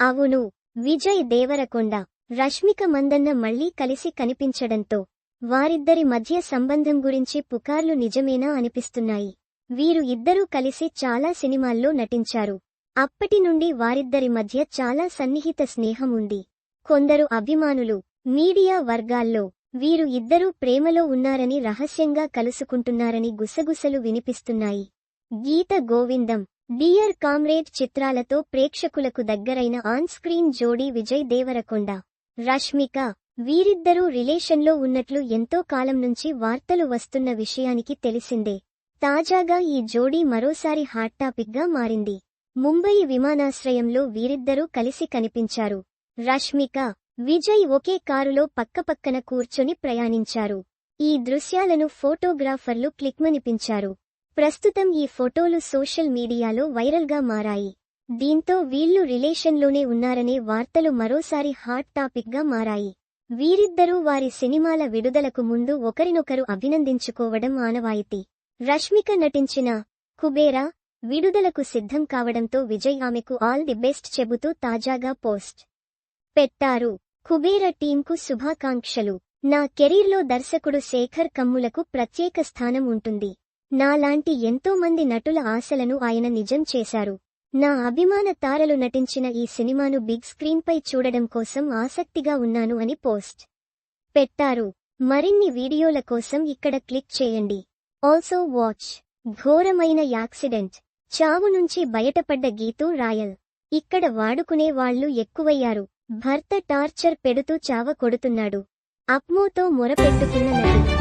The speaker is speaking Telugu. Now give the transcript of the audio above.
అవును విజయ్ దేవరకొండ రష్మిక మందన్న మళ్ళీ కలిసి కనిపించడంతో వారిద్దరి మధ్య సంబంధం గురించి పుకార్లు నిజమేనా అనిపిస్తున్నాయి. వీరు ఇద్దరూ కలిసి చాలా సినిమాల్లో నటించారు. అప్పటి నుండి వారిద్దరి మధ్య చాలా సన్నిహిత స్నేహం ఉంది. కొందరు అభిమానులు మీడియా వర్గాల్లో వీరు ఇద్దరూ ప్రేమలో ఉన్నారని రహస్యంగా కలుసుకుంటున్నారని గుసగుసలు వినిపిస్తున్నాయి. గీత గోవిందం డియర్ కామ్రేడ్ చిత్రాలతో ప్రేక్షకులకు దగ్గరైన ఆన్ స్క్రీన్ జోడీ విజయ్ దేవరకొండ రష్మిక వీరిద్దరూ రిలేషన్లో ఉన్నట్లు ఎంతో కాలం నుంచి వార్తలు వస్తున్న విషయానికి తెలిసిందే. తాజాగా ఈ జోడీ మరోసారి హాట్ టాపిక్గా మారింది. ముంబయి విమానాశ్రయంలో వీరిద్దరూ కలిసి కనిపించారు. రష్మిక విజయ్ ఒకే కారులో పక్కపక్కన కూర్చొని ప్రయాణించారు. ఈ దృశ్యాలను ఫోటోగ్రాఫర్లు క్లిక్మనిపించారు. ప్రస్తుతం ఈ ఫోటోలు సోషల్ మీడియాలో వైరల్గా మారాయి. దీంతో వీళ్ళు రిలేషన్లోనే ఉన్నారనే వార్తలు మరోసారి హాట్ టాపిక్గా మారాయి. వీరిద్దరూ వారి సినిమాల విడుదలకు ముందు ఒకరినొకరు అభినందించుకోవడం ఆనవాయితీ. రష్మిక నటించిన కుబేరా విడుదలకు సిద్ధం కావడంతో విజయ్ ఆమెకు ఆల్ ది బెస్ట్ చెబుతూ తాజాగా పోస్ట్ పెట్టారు. కుబేర టీంకు శుభాకాంక్షలు. నా కెరీర్లో దర్శకుడు శేఖర్ కమ్ములకు ప్రత్యేక స్థానం ఉంటుంది. నాలాంటి ఎంతో మంది నటుల ఆశలను ఆయన నిజం చేశారు. నా అభిమాన తారలు నటించిన ఈ సినిమాను బిగ్ స్క్రీన్పై చూడడం కోసం ఆసక్తిగా ఉన్నాను అని పోస్ట్ పెట్టారు. మరిన్ని వీడియోల కోసం ఇక్కడ క్లిక్ చేయండి. ఆల్సో వాచ్ ఘోరమైన యాక్సిడెంట్. చావు నుంచి బయటపడ్డ గీతూ రాయల్. ఇక్కడ వాడుకునే వాళ్ళు ఎక్కువయ్యారు. భర్త టార్చర్ పెడుతూ చావ కొడుతున్నాడు. అప్మోతో మొరపెట్టుకున్న నటి.